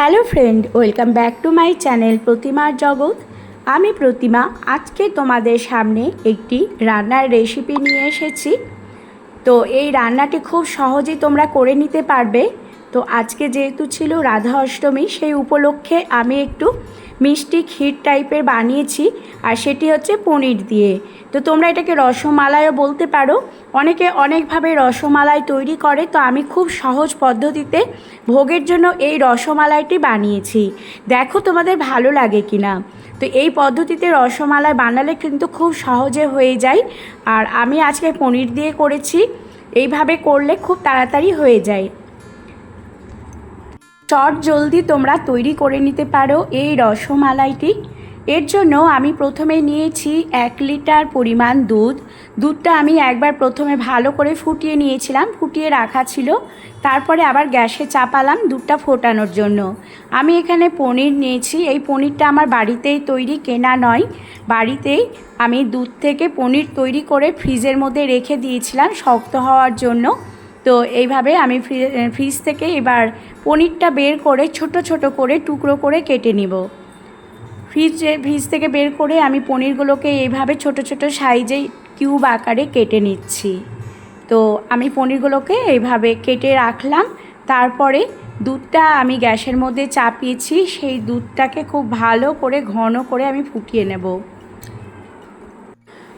Hello friend, welcome back to my channel প্রতিমার জগৎ। আমি প্রতিমা, আজকে তোমাদের সামনে একটি রান্নার রেসিপি নিয়ে এসেছি। তো এই রান্নাটি খুব সহজে তোমরা করে নিতে পারবে। তো আজকে যেহেতু ছিল রাধা অষ্টমী, সেই উপলক্ষে আমি একটু মিষ্টি ক্ষীর টাইপের বানিয়েছি আর সেটি হচ্ছে পনির দিয়ে। তো তোমরা এটাকে রসমালাইও বলতে পারো। অনেকে অনেকভাবে রসমালাই তৈরি করে, তো আমি খুব সহজ পদ্ধতিতে ভোগের জন্য এই রসমালাইটি বানিয়েছি। দেখো তোমাদের ভালো লাগে কি না তো এই পদ্ধতিতে রসমালাই বানালে কিন্তু খুব সহজে হয়ে যায়। আর আমি আজকে পনির দিয়ে করেছি। এইভাবে করলে খুব তাড়াতাড়ি হয়ে যায়। চট জলদি তোমরা তৈরি করে নিতে পারো এই রসমালাইটি। এর জন্য আমি প্রথমে নিয়েছি এক লিটার পরিমাণ দুধ। দুধটা আমি একবার প্রথমে ভালো করে ফুটিয়ে নিয়েছিলাম, ফুটিয়ে রাখা ছিল। তারপরে আবার গ্যাসে চাপালাম দুধটা ফোটানোর জন্য। আমি এখানে পনির নিয়েছি, এই পনিরটা আমার বাড়িতেই তৈরি, কেনা নয়। বাড়িতেই আমি দুধ থেকে পনির তৈরি করে ফ্রিজের মধ্যে রেখে দিয়েছিলাম শক্ত হওয়ার জন্য। তো এইভাবে আমি ফ্রিজ থেকে এবার পনিরটা বের করে ছোট ছোট করে টুকরো করে কেটে নিব। ফ্রিজে, ফ্রিজ থেকে বের করে আমি পনিরগুলোকে এইভাবে ছোট ছোট সাইজে কিউব আকারে কেটে নিচ্ছি। তো আমি পনিরগুলোকে এইভাবে কেটে রাখলাম। তারপরে দুধটা আমি গ্যাসের মধ্যে চাপিয়েছি। সেই দুধটাকে খুব ভালো করে, ঘন করে আমি ফুটিয়ে নেব।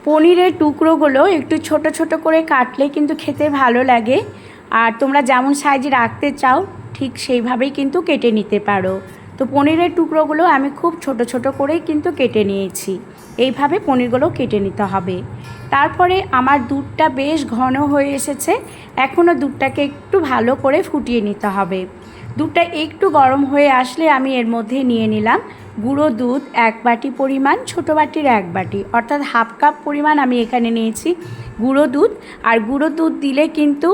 পনিরের টুকরোগুলো একটু ছোট ছোট করে কাটলে কিন্তু খেতে ভালো লাগে। আর তোমরা যেমন সাইজে রাখতে চাও, ঠিক সেইভাবেই কিন্তু কেটে নিতে পারো। তো পনিরের টুকরোগুলো আমি খুব ছোট ছোট করেই কিন্তু কেটে নিয়েছি। এইভাবে পনিরগুলো কেটে নিতে হবে। তারপরে আমার দুধটা বেশ ঘন হয়ে এসেছে। এখনও দুধটাকে একটু ভালো করে ফুটিয়ে নিতে হবে। দুধটা একটু গরম হয়ে আসলে আমি এর মধ্যে নিয়ে নিলাম গুঁড়ো দুধ এক বাটি পরিমাণ, ছোটো বাটির এক বাটি। অর্থাৎ হাফ কাপ পরিমাণ আমি এখানে নিয়েছি গুঁড়ো দুধ। আর গুঁড়ো দুধ দিলে কিন্তু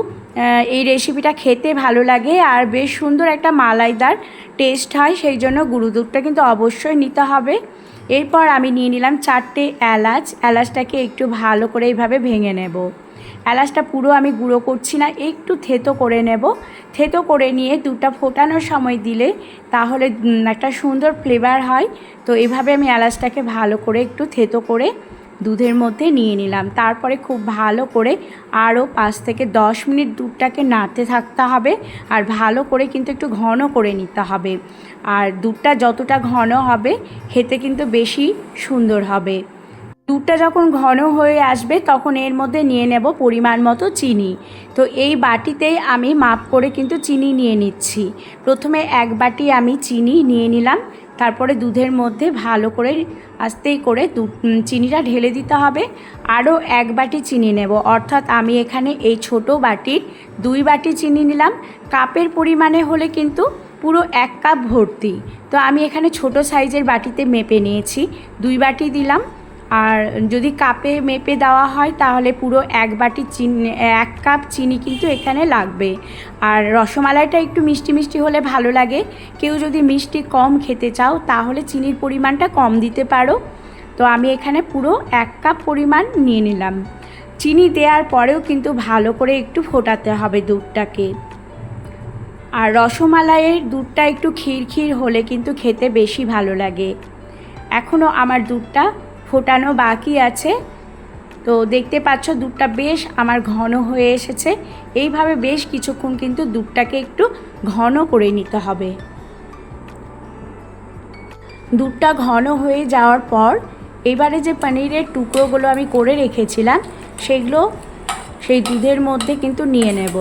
এই রেসিপিটা খেতে ভালো লাগে আর বেশ সুন্দর একটা মালাইদার টেস্ট হয়, সেই জন্য গুঁড়ো দুধটা কিন্তু অবশ্যই নিতে হবে। এরপর আমি নিয়ে নিলাম চারটে এলাচ। এলাচটাকে একটু ভালো করে এইভাবে ভেঙে নেব। এলাচটা পুরো আমি গুঁড়ো করছি না, একটু থেতো করে নেব। থেতো করে নিয়ে দুধটা ফোটানোর সময় দিলে তাহলে একটা সুন্দর ফ্লেভার হয়। তো এভাবে আমি এলাচটাকে ভালো করে একটু থেতো করে দুধের মধ্যে নিয়ে নিলাম। তারপরে খুব ভালো করে আরও পাঁচ থেকে দশ মিনিট দুধটাকে নাড়তে থাকতে হবে আর ভালো করে কিন্তু একটু ঘন করে নিতে হবে। আর দুধটা যতটা ঘন হবে, খেতে কিন্তু বেশি সুন্দর হবে। দুধটা যখন ঘন হয়ে আসবে, তখন এর মধ্যে নিয়ে নেব পরিমাণ মতো চিনি। তো এই বাটিতেই আমি মাপ করে কিন্তু চিনি নিয়ে নিচ্ছি। প্রথমে এক বাটি আমি চিনি নিয়ে নিলাম, তারপরে দুধের মধ্যে ভালো করে আস্তেই করে চিনিটা ঢেলে দিতে হবে। আরও এক বাটি চিনি নেব, অর্থাৎ আমি এখানে এই ছোট বাটির দুই বাটি চিনি নিলাম। কাপের পরিমাণে হলে কিন্তু পুরো এক কাপ ভর্তি। তো আমি এখানে ছোট সাইজের বাটিতে মেপে নিয়েছি। দুই বাটি দিলাম। আর যদি কাপে মেপে দেওয়া হয়, তাহলে পুরো এক বাটি চিনি, এক কাপ চিনি কিন্তু এখানে লাগবে। আর রসমালাইটা একটু মিষ্টি মিষ্টি হলে ভালো লাগে। কেউ যদি মিষ্টি কম খেতে চাও, তাহলে চিনির পরিমাণটা কম দিতে পারো। তো আমি এখানে পুরো এক কাপ পরিমাণ নিয়ে নিলাম। চিনি দেওয়ার পরেও কিন্তু ভালো করে একটু ফোটাতে হবে দুধটাকে। আর রসমালাইয়ের দুধটা একটু ক্ষীর ক্ষীর হলে কিন্তু খেতে বেশি ভালো লাগে। এখনও আমার দুধটা ফোটানো বাকি আছে। তো দেখতে পাচ্ছ দুধটা বেশ আমার ঘন হয়ে এসেছে। এইভাবে বেশ কিছুক্ষণ কিন্তু দুধটাকে একটু ঘন করে নিতে হবে। দুধটা ঘন হয়ে যাওয়ার পর এবারে যে পনিরের টুকরোগুলো আমি করে রেখেছিলাম, সেগুলো সেই দুধের মধ্যে কিন্তু নিয়ে নেব।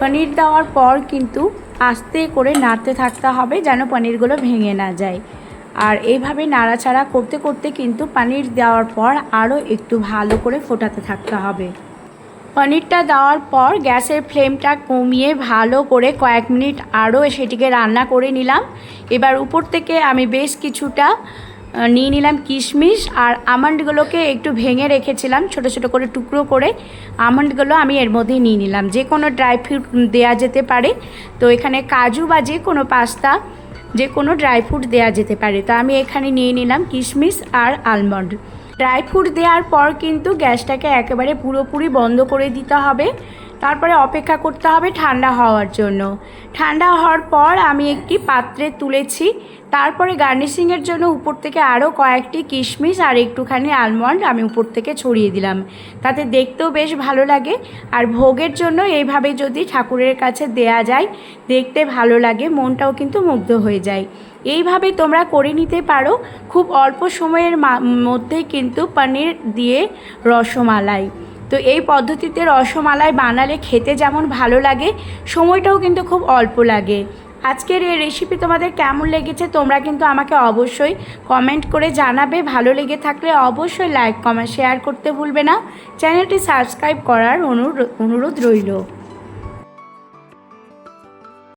পনির দেওয়ার পর কিন্তু আস্তে করে নাড়তে থাকতে হবে যেন পনিরগুলো ভেঙে না যায়। আর এইভাবে নাড়াচাড়া করতে করতে কিন্তু পনির দেওয়ার পর আরও একটু ভালো করে ফোটাতে থাকতে হবে। পনিরটা দেওয়ার পর গ্যাসের ফ্লেমটা কমিয়ে ভালো করে কয়েক মিনিট আরও সেটিকে রান্না করে নিলাম। এবার উপর থেকে আমি বেশ কিছুটা নিয়ে নিলাম কিশমিশ আর আমন্ডগুলোকে একটু ভেঙে রেখেছিলাম ছোট ছোট করে টুকরো করে। আমন্ডগুলো আমি এর মধ্যে নিয়ে নিলাম। যে কোনো ড্রাই ফ্রুট দেওয়া যেতে পারে। তো এখানে কাজু বা যে কোনো পাস্তা যে কোনো ড্রাই ফ্রুট দেওয়া যেতে পারে। তো আমি এখানে নিয়ে নিলাম কিশমিশ আর আলমন্ড। ড্রাই ফ্রুট দেওয়ার পর কিন্তু গ্যাসটাকে একেবারে পুরোপুরি বন্ধ করে দিতে হবে। তারপরে অপেক্ষা করতে হবে ঠান্ডা হওয়ার জন্য। ঠান্ডা হওয়ার পর আমি একটি পাত্রে তুলেছি। তারপরে গার্নিশিংয়ের জন্য উপর থেকে আরও কয়েকটি কিশমিশ আর একটুখানি আলমন্ড আমি উপর থেকে ছড়িয়ে দিলাম। তাতে দেখতেও বেশ ভালো লাগে। আর ভোগের জন্য এইভাবে যদি ঠাকুরের কাছে দেয়া যায়, দেখতে ভালো লাগে, মনটাও কিন্তু মুগ্ধ হয়ে যায়। এইভাবে তোমরা করে নিতে পারো। খুব অল্প সময়ের মধ্যেই কিন্তু পনির দিয়ে রসমালাই। তো এই পদ্ধতিতে রসমালাই বানালে খেতে যেমন ভালো লাগে, সময়টাও কিন্তু খুব অল্প লাগে। আজকের এই রেসিপি তোমাদের কেমন লেগেছে তোমরা কিন্তু আমাকে অবশ্যই কমেন্ট করে জানাবে। ভালো লেগে থাকলে অবশ্যই লাইক কমেন্ট শেয়ার করতে ভুলবে না। চ্যানেলটি সাবস্ক্রাইব করার অনুরোধ অনুরোধ রইল।